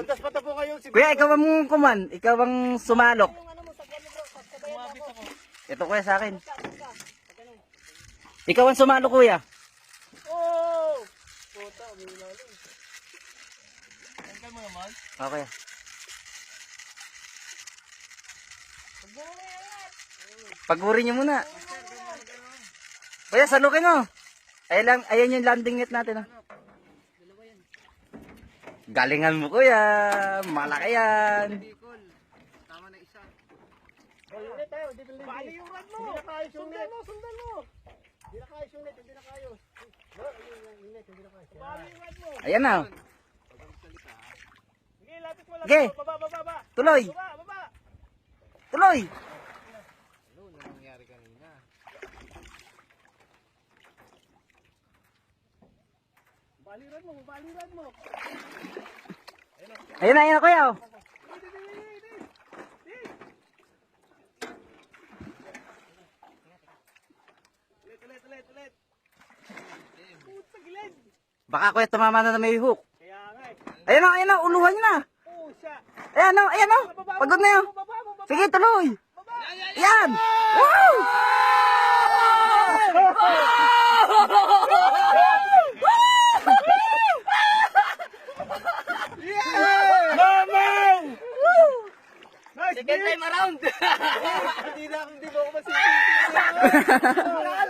Ondas pa po kayo. Si Kuya, ikaw ang kuman. Ikaw ang sumalok. Ito kuya sa akin. Ikaw ang sumalok kuya. Oh! Puta, may ilalim. Tanggal mo naman. Okay. Paguri niyo muna. Kuya, salukin mo. Ayan lang, ayan yung landing net natin. Oh. Galingan mo kuya. Malaki yan. Tama na isa. Bali yung rod mo. Sundan mo, sundan mo. Hindi na kayos yung net. Hindi na mo. Ayan na. Sige, mo, mo. Baba, baba, baba. Tuloy. Baba. Tuloy. Ano na kanina? Bali rod mo, bali rod mo. Ayan na, ayan na kuya. oh. Baka kuya tumama na na may hook. Ayan na, ayan na. Uluhan na. Ayan na, ayan na. Pagod na yun. Sige, tuloy. Yan. Wow! Second time around. Hindi na, hindi mo ako masisisi.